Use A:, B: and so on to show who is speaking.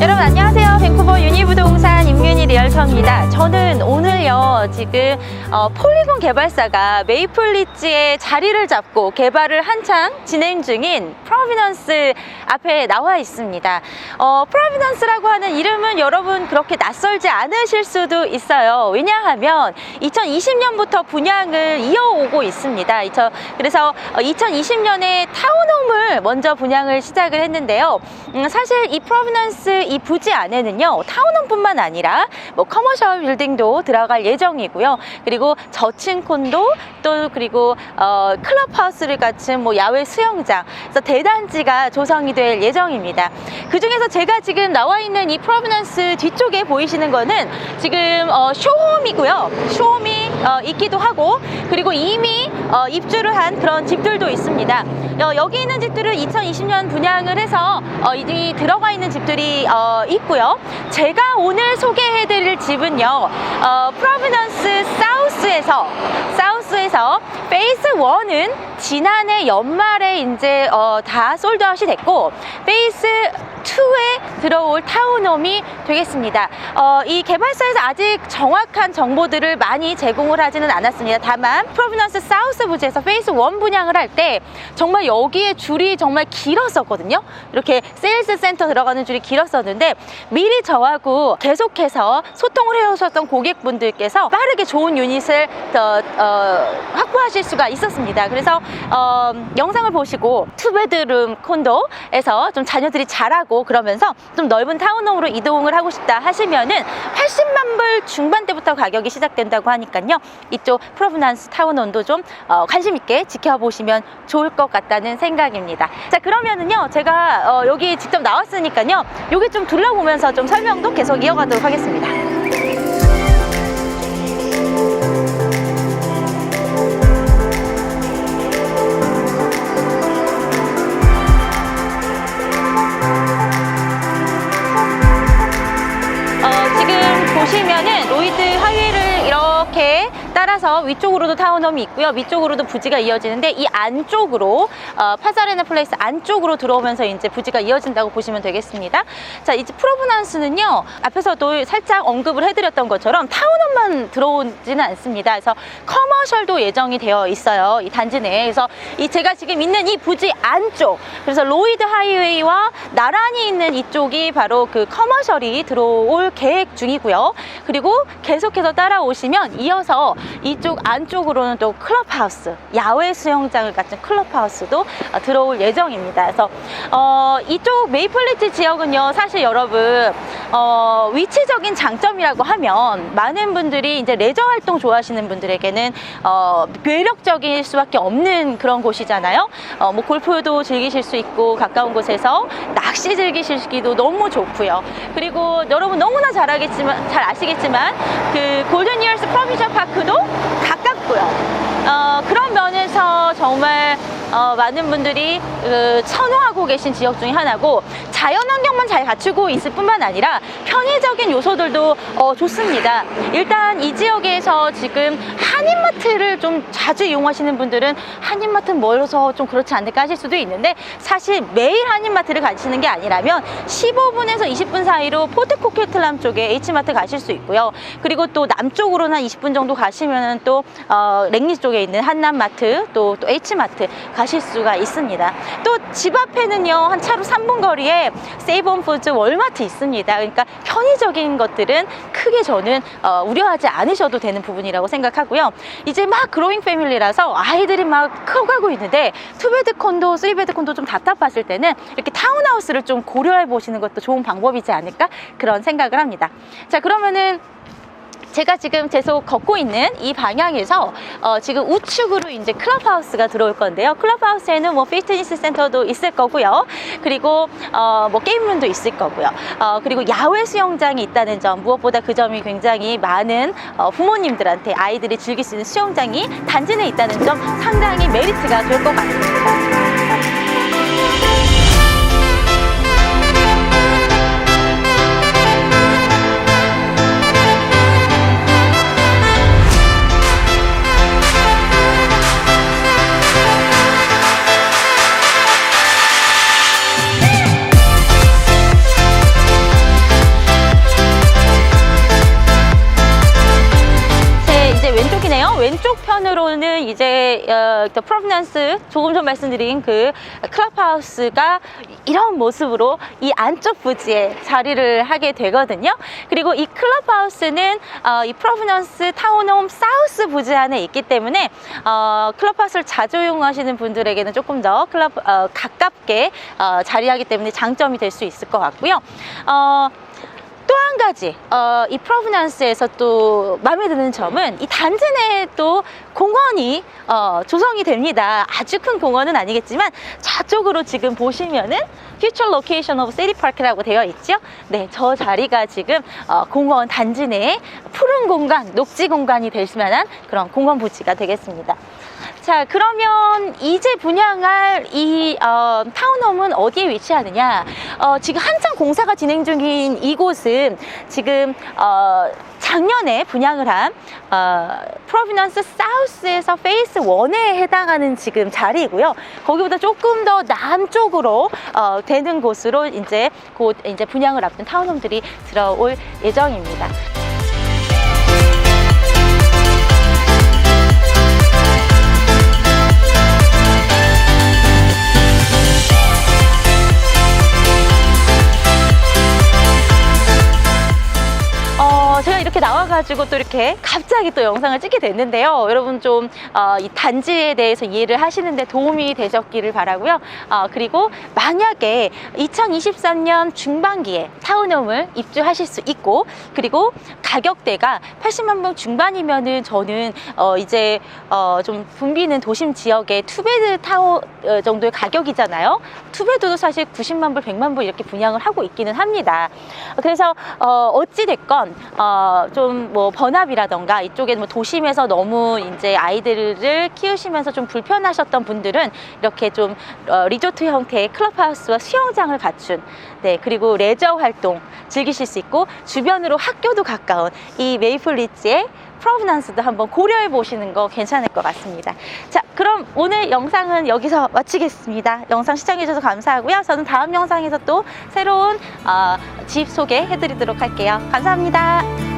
A: 여러분 안녕하세요. 밴쿠버 유니부동산 임윤희 리얼터입니다. 저는 오늘 요 지금 어, 폴리곤 개발사가 메이플리지에 자리를 잡고 개발을 한창 진행 중인 프로비넌스 앞에 나와 있습니다. 어, 프로비넌스라고 하는 이름은 여러분 그렇게 낯설지 않으실 수도 있어요. 왜냐하면 2020년부터 분양을 이어오고 있습니다. 그래서 2020년에 타운홈을 먼저 분양을 시작을 했는데요. 음, 사실 이 프로비넌스 이 부지 안에는요 타운홈뿐만 아니라 뭐 커머셜 빌딩도 들어 갈 예정이고요. 그리고 저층 콘도 또 그리고 어, 클럽하우스를 갖춘 뭐 야외 수영장, 그래서 대단지가 조성이 될 예정입니다. 그 중에서 제가 지금 나와 있는 이 프로비넌스 뒤쪽에 보이시는 거는 지금 어, 쇼홈이고요. 쇼홈이 어, 있기도 하고 그리고 이미 어, 입주를 한 그런 집들도 있습니다. 어, 여기 있는 집들을 2020년 분양을 해서 어, 이 들어가 있는 집들이 어, 있고요. 제가 오늘 소개해드릴 집은요, 어, 프로비넌스 사우스에서 사우스 에서 페이스 1은 지난해 연말에 이제 어, 다 솔드아웃이 됐고 페이스 2에 들어올 타운홈이 되겠습니다. 어, 이 개발사에서 아직 정확한 정보들을 많이 제공을 하지는 않았습니다. 다만 프로비넌스 사우스 부지에서 페이스 1 분양을 할 때 정말 여기에 줄이 정말 길었었거든요. 이렇게 세일즈 센터 들어가는 줄이 길었었는데 미리 저하고 계속해서 소통을 해오셨던 고객분들께서 빠르게 좋은 유닛을 더, 어, 확보하실 수가 있었습니다. 그래서 어, 영상을 보시고 투베드룸 콘도에서 좀 자녀들이 자라고 그러면서 좀 넓은 타운홈으로 이동을 하고 싶다 하시면은 80만 불 중반대부터 가격이 시작된다고 하니까요. 이쪽 프로브난스 타운홈도 좀 어, 관심 있게 지켜보시면 좋을 것 같다는 생각입니다. 자 그러면은요 제가 어, 여기 직접 나왔으니까요. 여기 좀 둘러보면서 좀 설명도 계속 이어가도록 하겠습니다. 보시면은 로이드 이렇게 따라서 위쪽으로도 타운홈이 있고요. 위쪽으로도 부지가 이어지는데 이 안쪽으로 어, 파사레나 플레이스 안쪽으로 들어오면서 이제 부지가 이어진다고 보시면 되겠습니다. 자, 이제 프로브난스는요. 앞에서도 살짝 언급을 해드렸던 것처럼 타운홈만 들어오지는 않습니다. 그래서 커머셜도 예정이 되어 있어요. 이 단지 내에. 그래서 이 제가 지금 있는 이 부지 안쪽 그래서 로이드 하이웨이와 나란히 있는 이쪽이 바로 그 커머셜이 들어올 계획 중이고요. 그리고 계속해서 따라오시면 이어서 이쪽 안쪽으로는 또 클럽하우스, 야외 수영장을 갖춘 클럽하우스도 어, 들어올 예정입니다. 그래서 어, 이쪽 메이플리지 지역은요, 사실 여러분 어, 위치적인 장점이라고 하면 많은 분들이 이제 레저 활동 좋아하시는 분들에게는 어, 매력적일 수밖에 없는 그런 곳이잖아요. 어, 뭐 골프도 즐기실 수 있고 가까운 곳에서 낚시 즐기시기도 너무 좋고요. 그리고 여러분 너무나 잘 알겠지만 잘 아시겠지만 그 골든 이어스 프로비전 파크도 가깝고요. 어, 그런 면에서 정말 어, 많은 분들이 그, 선호하고 계신 지역 중에 하나고 자연환경만 잘 갖추고 있을 뿐만 아니라 편의적인 요소들도 어, 좋습니다. 일단 이 지역에서 지금 한인마트를 좀 자주 이용하시는 분들은 한인마트는 멀어서 좀 그렇지 않을까 하실 수도 있는데 사실 매일 한인마트를 가시는 게 아니라면 15분에서 20분 사이로 포트코케틀람 쪽에 H마트 가실 수 있고요. 그리고 또 남쪽으로는 한 20분 정도 가시면 또 어, 랭리 쪽에 있는 한남마트 또, 또 H마트 가실 수가 있습니다. 또 집 앞에는요 한 차로 3분 거리에 세이브온푸드 월마트 있습니다. 그러니까 편의적인 것들은 크게 저는 어, 우려하지 않으셔도 되는 부분이라고 생각하고요. 이제 막 그로잉 패밀리라서 아이들이 막 커가고 있는데 투베드 콘도, 쓰리베드 콘도 좀 답답하실 때는 이렇게 타운하우스를 좀 고려해 보시는 것도 좋은 방법이지 않을까 그런 생각을 합니다. 자 그러면은 제가 지금 계속 걷고 있는 이 방향에서 어, 지금 우측으로 이제 클럽하우스가 들어올 건데요. 클럽하우스에는 뭐 피트니스 센터도 있을 거고요. 그리고 어, 뭐 게임룸도 있을 거고요. 어, 그리고 야외 수영장이 있다는 점 무엇보다 그 점이 굉장히 많은 어, 부모님들한테 아이들이 즐길 수 있는 수영장이 단지 내에 있다는 점 상당히 메리트가 될 것 같습니다. 경우는 이제 어, 더 프로비넌스 조금 전 말씀드린 그 클럽하우스가 이런 모습으로 이 안쪽 부지에 자리를 하게 되거든요. 그리고 이 클럽하우스는 어, 이 프로비넌스 타운홈 사우스 부지 안에 있기 때문에 어, 클럽하우스를 자주 이용하시는 분들에게는 조금 더 클럽 어, 가깝게 어, 자리하기 때문에 장점이 될 수 있을 것 같고요. 어, 또 한 가지 어, 이 프로비넌스에서 또 마음에 드는 점은 이 단지 내에 또 공원이 어, 조성이 됩니다. 아주 큰 공원은 아니겠지만 저쪽으로 지금 보시면은 Future Location of City Park라고 되어 있죠. 네, 저 자리가 지금 어, 공원 단지 내에 푸른 공간, 녹지 공간이 될 만한 그런 공원 부지가 되겠습니다. 자, 그러면 이제 분양할 이 어, 타운홈은 어디에 위치하느냐? 어, 지금 한창 공사가 진행 중인 이곳은 지금 어, 작년에 분양을 한 어, 프로비넌스 사우스에서 페이스 1에 해당하는 지금 자리이고요. 거기보다 조금 더 남쪽으로 어, 되는 곳으로 이제 곧 이제 분양을 앞둔 타운홈들이 들어올 예정입니다. 가지고 또 이렇게 갑자기 또 영상을 찍게 됐는데요. 여러분 좀, 어, 이 단지에 대해서 이해를 하시는데 도움이 되셨기를 바라고요. 어, 그리고 만약에 2023년 중반기에 타운홈을 입주하실 수 있고, 그리고 가격대가 80만 불 중반이면은 저는, 어, 이제, 어, 좀 붐비는 도심 지역의 투베드 타워 어, 정도의 가격이잖아요. 투베드도 사실 90만 불, 100만 불 이렇게 분양을 하고 있기는 합니다. 그래서, 어, 어찌 됐건, 어, 좀뭐 번합이라던가 이쪽에 뭐 도심에서 너무 이제 아이들을 키우시면서 좀 불편하셨던 분들은 이렇게 좀 어, 리조트 형태의 클럽하우스와 수영장을 갖춘 네 그리고 레저 활동 즐기실 수 있고 주변으로 학교도 가까운 이 메이플 리치의 프로비넌스도 한번 고려해 보시는 거 괜찮을 것 같습니다. 자, 그럼 오늘 영상은 여기서 마치겠습니다. 영상 시청해 주셔서 감사하고요. 저는 다음 영상에서 또 새로운 어, 집 소개해 드리도록 할게요. 감사합니다.